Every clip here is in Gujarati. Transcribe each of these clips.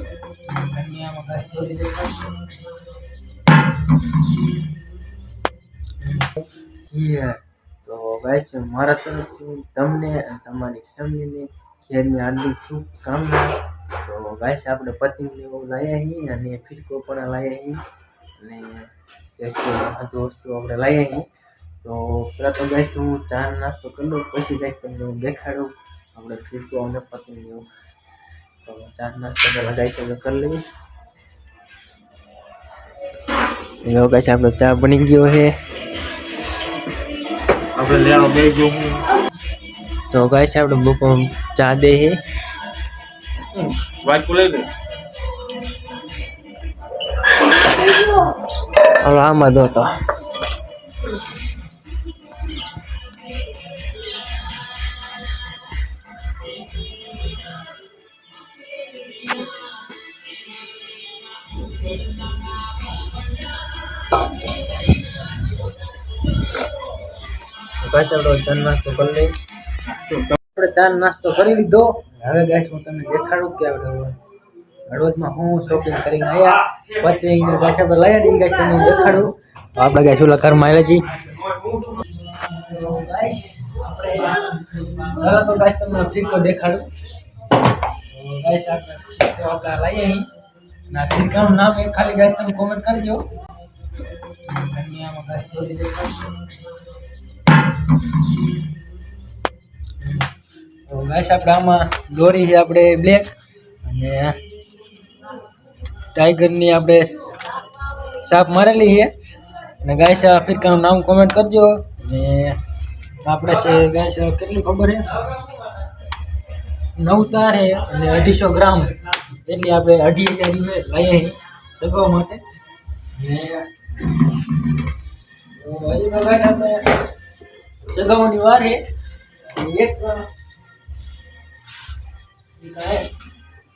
કન્યામાં કાંઈ સ્ટોરી દેખાડશું Yeah. તો ગાઈસ મારા તરફથી તમને અને તમારી ફેમિલીને ઘેરની હાર્દિક શુભકામના તો ગાઈસ આપણે પતંગ ને એવું લાવ્યા છીએ અને ફિરકો પણ લાવ્યા છીએ અને ગાઈસ બધું વસ્તુ આપણે લાવ્યા છીએ તો પહેલાં તો ગાઈસ હું ચા નાસ્તો કરી લઉં પછી ગાઈસ તમને હું દેખાડું આપણે ફિરકો અને પતંગ ને એવું તો ચા નાસ્તા પહેલાં ગાઈસ આપણે કરી લઈએ એવો ગાઈસ આપણો ચા બની ગયો છે. આપણે લેવા બે તો ગાઈસ આપણે બપોર ચા દે છે. વાઇક લઈ લે. હવે આમાં દો ગાઈસ આપણે નાસ્તો કરી લઈ આપણે ચાર નાસ્તો કરી લીધો. હવે ગાઈસ હું તમને દેખાડું કે આપણે હળવદમાં હું શોપિંગ કરીને આવ્યા પતંગ ને ગાઈસ આપણે લાયા ગાય ગાઈસ તમને દેખાડું. તો આપણે ગાઈસ ઓલા ઘરમાં આવ્યા તો ગાઈસ તમને ફીરકો દેખાડું. નામ એ ખાલી ગાઈસ તમે કોમેન્ટ કરજો ધન્યવાદ ગાઈસ આપણે આમાં દોરી છે આપણે બ્લેક અને ટાઈગરની આપણે સાપ મારેલી છે. અને ગાઈસ આ ફિરકાનું નામ કોમેન્ટ કરજો. અને આપણે છે ગાઈસ કેટલી ખબર છે? નવ તાર છે અને અઢીસો ગ્રામ. એટલી આપણે અઢી હજાર લઈએ જગવા માટે. અને હજી તો ગાઈસ આપણે ચગાવવાની વાર છે એક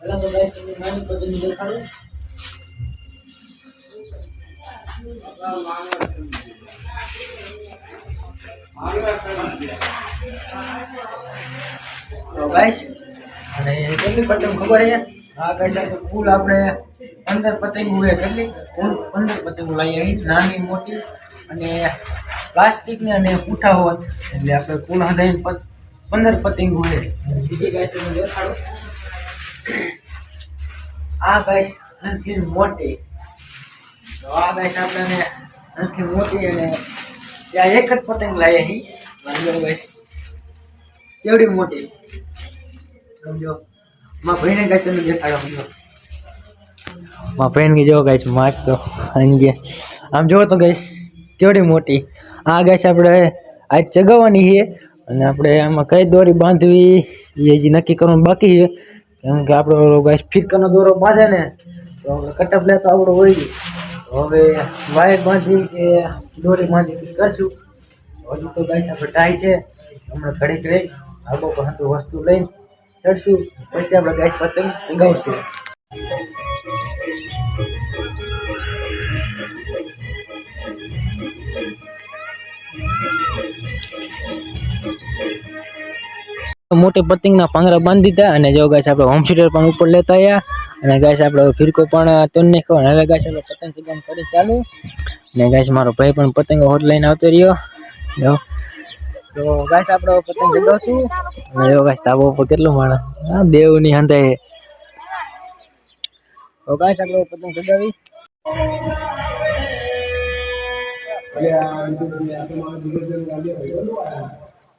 પહેલાં તો ગાઈસ તમને નાની પતંગ દેખાડું તો ગાઈસ અને કેટલી પતંગ ખબર છે આ ગાઈસ આપણે કુલ આપણે પંદર પતંગ હોય કેટલી કુલ પંદર પતંગ લાવી અહીં નાની મોટી અને પ્લાસ્ટિકની અને પૂઠા હોય એટલે આપણે કુલ હદાઈ પંદર પતંગ હોય બીજી ગાય તમને દેખાડો. આ ગાય નથી મોટી. તો આ ગાય આપણને નથી મોટી અને ત્યાં એક જ પતંગ લાવી હતી. ગાઈસ કેવડી મોટી? સમજો. માં ભાઈને ગાય તમે દેખાડો, સમજો. માં ભાઈને જો ગાય માચ તો આમ જો તો ગાઈસ કેવડી મોટી. આ ગાઈસ આપણે આજ ચગાવવાની છે. અને આપણે આમાં કઈ દોરી બાંધવી એ હજી નક્કી કરવાનું બાકી છે. કેમ કે આપણો ગાય ફિરકાનો દોરો બાંધે ને, તો કટપ લે તો આપણો હોય ગયું હવે વાયર બાંધી કે દોરી બાંધી કરશું. હજુ તો ગાય આપણે ટાઈ છે. હમણાં ઘડીક રહી. આગો વસ્તુ લઈને ચડશું. પછી આપણે ગાય પતંગ ચગાવશું મોટી પતંગના પાંગરા બાંધી દીધા અને જો ગાય આપણે હોમ થિયેટર પણ ઉપર લેતા આવ્યા અને ગાય આપણે ફિરકો પણ તોડ નાખ્યો અને હવે ગાય આપણે પતંગ ચગાવવાનું કરી ચાલુ. અને ગાય મારો ભાઈ પણ પતંગ હોટ લઈને આવતો રહ્યો. જો. તો ગાય આપણે પતંગ ચગાવશું. અને જો ગાય તાબો ઉપર કેટલું માણસ. હા દેવની તો ગાઈસ આપણે પતંગ ચગાવી. કે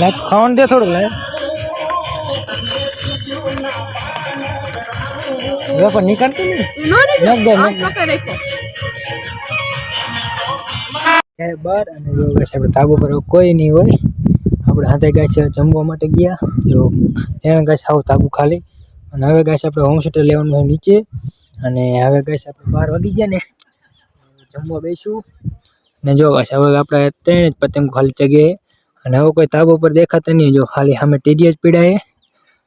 લાઈટ ખાવાનું દે થોડું લાઈટ વેપાર નીકળતી નહીં. બાર અને જો બસ આપણે તાબુ પર કોઈ નહીં હોય. આપણે હાથે ગાય છે જમવા માટે ગયા. જો એને ગાય સાવ તાબુ ખાલી. અને હવે ગાય આપણે હોમ સ્ટે લેવાનું હોય નીચે. અને હવે ગાય આપણે બાર વાગી ગયા ને. જમવા બેસું. ને જો ગાય હવે આપણે ત્રણ જ પતંગ ખાલી જગ્યાએ અને હવે કોઈ તાબો પર દેખાતા નહીં. જો ખાલી સામે ટીડીએસ પીડાય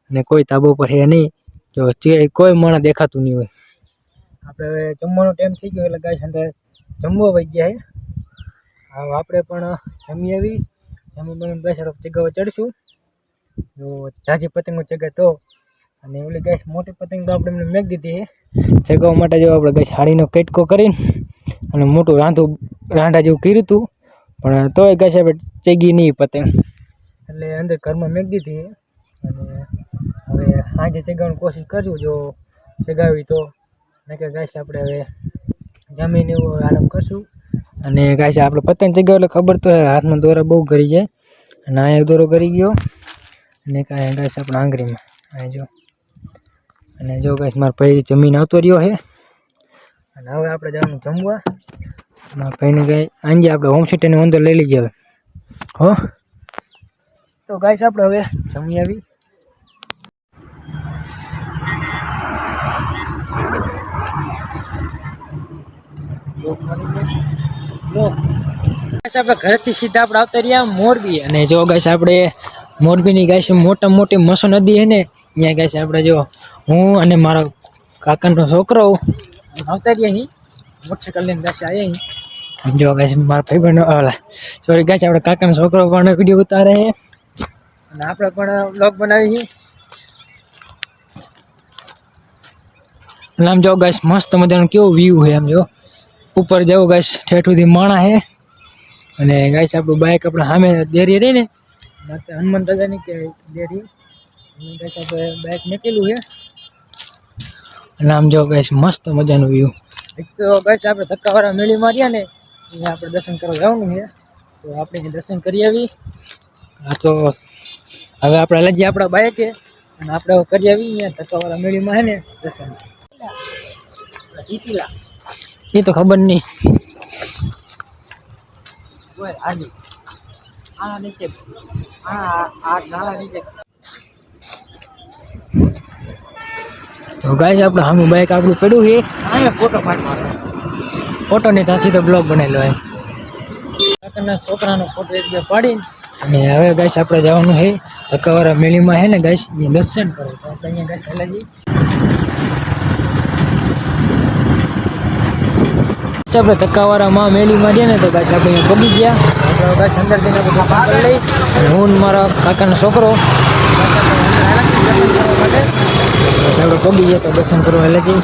અને કોઈ તાબો પર હે નહીં, જો કોઈ માણસ દેખાતું નહીં હોય. આપણે હવે જમવાનો ટાઈમ થઈ ગયો એટલે ગાય અંદર જમવા વહી ગયા હવે આપણે પણ જમી આવી. જમી બમી બેસાડો ચગાવવા ચડશું. જો જાજી પતંગો ચગાય તો. અને ઓલી ગાય મોટી પતંગ તો આપણે એમને મેક દીધી છે. ચગાવવા માટે જો આપણે ગાય હાડીનો કેટકો કરીને અને મોટું રાંધું રાંધા જેવું કર્યું હતું. પણ તોય આપણે ચગી નહીં પતંગ એટલે અંદર ઘરમાં મેં દીધી અને હવે સાંજે ચગાવવાની કોશિશ કરશું જો ચગાવી તો. કે ગાય આપણે હવે જમીને એવો આરામ કરશું. અને ગાય આપણે પતંગ ચગાવ એટલે ખબર તો હાથમાં દોરા બહુ કરી જાય. અને આ એક દોરો કરી ગયો. અને કાંઈ ગાય આપણે આંગળીમાં. આ જો. અને જો ગાઈશ મારા ભાઈ જમીન આવતો રહ્યો છે. અને હવે આપણે જવાનું જમવા. ભાઈને ગાય. આંજે આપણે હોમ સિટીની અંદર લઈ લીધી હવે. હો? તો ગાય આપણે હવે જમી આવી. ગાઈસ આપણે ઘરેથી સીધા આપણે આવતા રહ્યા મોરબી. અને જો ગાઈસ આપણે, મોરબીની ગાય છે મોટા મોટી મસો નદી છે ને અહીંયા ગાઈસ આપણે જો હું અને મારો કાકાનો છોકરો આવતા રહ્યા અહીં. મોટરસાઇકલ લઈને ગાઈસ આવ્યા અહીં. જો ગાઈસ મારા ભાઈ બહેનો ઓલા સોરી ગાઈસ આપણે કાકાનો છોકરો પણ વીડિયો ઉતારે છે. અને આપણે પણ બ્લોગ બનાવી છે. અને આમ જો ગાઈસ મસ્ત મજાનું કેવું વ્યૂ છે આમ જો. ઉપર જવું ગાઈસ ઠેઠુંથી માણા છે. અને ગાઈસ આપણું બાઇક આપણે સામે દેરી રહી ને. હનુમાન દાદાની કે દેરી. ગાઈસ આપણે બાઇક મૂકેલું છે. અને આમ જો ગાઈસ મસ્ત મજાનું વ્યૂ એક તો ગાઈસ આપણે ધક્કાવાળા મેળી માર્યા ને. અહીંયા આપણે દર્શન કરવા જવાનું છે. તો આપણે દર્શન કરી આવી. હા તો હવે આપણે લજી આપણા બાઈકે અને આપણે કરી આવી અહીંયા ધક્કાવાળા મેળીમાં છે ને દર્શન. જીતીલા. એ તો ખબર નહીં. આજી. આ નીચે. આ આ નાલા નીચે. તો ગાય આપણે સામે બાઈક આપણું પડ્યું છે. અહીંયા ફોટો પાડવાનો. ફોટો ને ત્યાં સીધો બ્લોગ બનેલો હોય. કાકાના છોકરાનો ફોટો એક બે પાડી અને હવે ગાઈસ આપણે જવાનું છે. ધક્કાવાળા મેળીમાં છે ને ગાઈસ એ દર્શન કરો. તો આપણે અહીંયા ગાઈસ હેલા જઈએ. આપણે ધક્કાવાળામાં મેળીમાં જઈએ ને તો ગાઈસ આપણે અહીંયા પગી ગયા. આપણે ગાઈસ અંદર જઈને આપણે દર્શન લઈ અને હું મારા કાકાનો છોકરો આપણે પગી ગયા તો દર્શન કરવા એટલે જઈ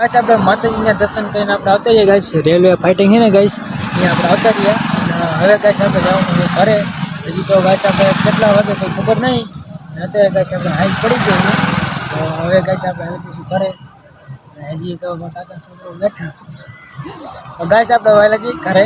ગાઈસ આપણે માતાજીના દર્શન કરીને આપણે આવતા જઈએ ગાઈસ. રેલવે ફાઇટિંગ છે ને ગાઈસ? અહીંયા આપણે આવતા રહ્યા અને હવે ગાઈસ આપણે જવાનું છે ઘરે. હજી તો ગાઈસ આપણે કેટલા વાગે કંઈ ખબર નહીં. અને અત્યારે ગાઈસ આપણે હાઈ પડી ગઈ છે. તો હવે ગાઈસ આપણે હવે જઈશું ઘરે. અને હજી તો મારા કાકા છોકરો બેઠા. તો ગાઈસ આપણે વહેલા જઈએ ઘરે.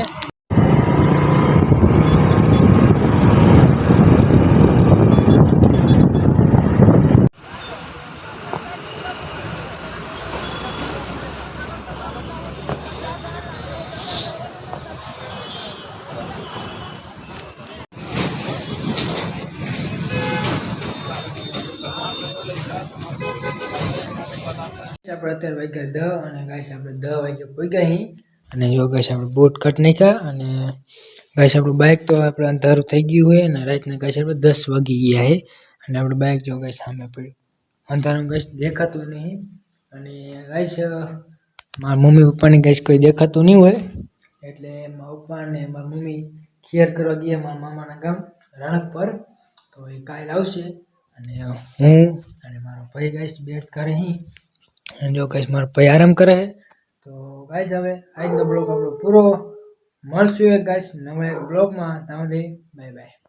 આપણે અત્યારે વાગ્યા દહ અને ગાય આપણે દહ વાગ્યા પહોંચ્યા અહીં અને જો ગાય આપણે બોટ કટ નાખ્યા અને ગાય આપણું બાઇક તો આપણે અંધારું થઈ ગયું હોય અને રાતના ગાય આપણે દસ વાગી ગયા છે અને આપણું બાઇક જો ગાય સામે પડ્યું. અંધારું ગાઈસ દેખાતું નહીં. અને ગાય મારા મમ્મી પપ્પાની ગાઈસ કોઈ દેખાતું નહીં હોય. એટલે મારા પપ્પા અને મારા મમ્મી ખેર કરવા ગયા મારા મામાના ગામ રાણક પર. તો એ કાલ આવશે. અને હું અને મારો ભાઈ ગાઈશ બે ઘરે અહીં જો ગાઈસ મારો ભાઈ આરામ કરે તો ગાઈસ હવે આજનો બ્લોગ આપણો પૂરો મળશું એક ગાઈસ નવા એક બ્લોગમાં ત્યાં સુધી બાય બાય